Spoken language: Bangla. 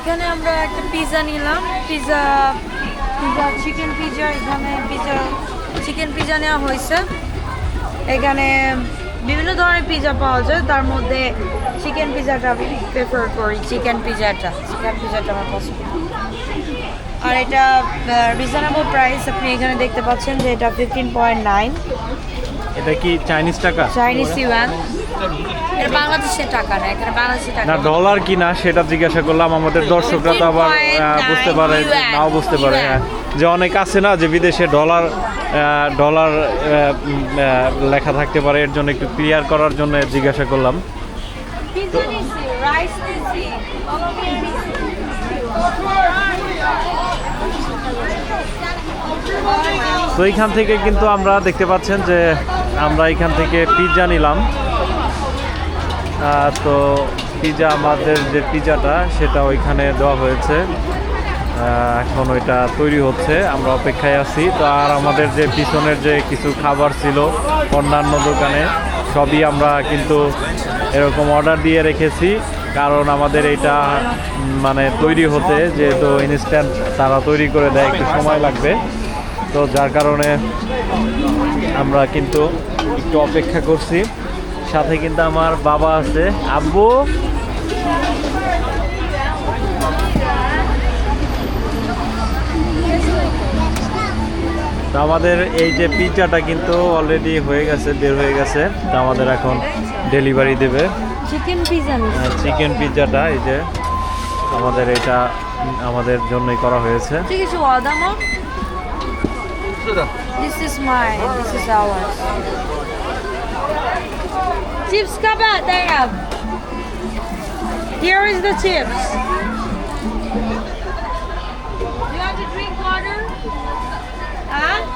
এখানে আমরা একটা পিৎজা নিলাম। পিৎজা পিৎজা চিকেন পিৎজা এখানে পিজা চিকেন পিজা নেওয়া হয়েছে। এখানে বিভিন্ন ধরনের পিৎজা পাওয়া যায়। তার মধ্যে চিকেন পিৎজাটা আমি প্রেফার করি। চিকেন পিৎজাটা চিকেন পিৎজাটা আমার পছন্দ। আর এটা রিজনেবল প্রাইস আপনি এখানে দেখতে পাচ্ছেন যে এটা ফিফটিন পয়েন্ট নাইন এটা কি চাইনিজ টাকা? চাইনিজ ইউয়ান এটা বাংলাদেশের টাকা না এখানে বাংলাদেশের টাকা। না ডলার কি না সেটা জিজ্ঞাসা করলাম। আমাদের দর্শকরা তো আবার বুঝতে পারে নাও বুঝতে পারে হ্যাঁ। যে অনেক আছে না যে বিদেশে ডলার ডলার লেখা থাকতে পারে এর জন্য একটু ক্লিয়ার করার জন্য জিজ্ঞাসা করলাম। তো এইখান থেকে কিন্তু আমরা দেখতে পাচ্ছেন যে আমরা এখান থেকে পিৎজা নিলাম। তো পিৎজা আমাদের যে পিৎজাটা সেটা ওইখানে দেওয়া হয়েছে। এখন ওইটা তৈরি হচ্ছে, আমরা অপেক্ষায় আছি। তো আর আমাদের যে পিছনের যে কিছু খাবার ছিল, অন্যান্য দোকানে, সবই আমরা কিন্তু এরকম অর্ডার দিয়ে রেখেছি। কারণ আমাদের এটা মানে তৈরি হতে যেহেতু ইনস্ট্যান্ট তারা তৈরি করে দেয়, একটু সময় লাগবে। তো যার কারণে আমরা কিন্তু একটু অপেক্ষা করছি। সাথে কিন্তু আমার বাবা আছে। আব্বু! তো আমাদের এই যে পিৎজাটা কিন্তু অলরেডি হয়ে গেছে বের হয়ে গেছে। তো আমাদের এখন ডেলিভারি দেবে। চিকেন নিছি চিকেন পিৎজাটা এই যে আমাদের এটা আমাদের জন্যই করা হয়েছে। ঠিক আছে ওয়াদামো This is mine. This is ours. Chips come out, Dayab. Here is the chips. You want to drink water? Huh?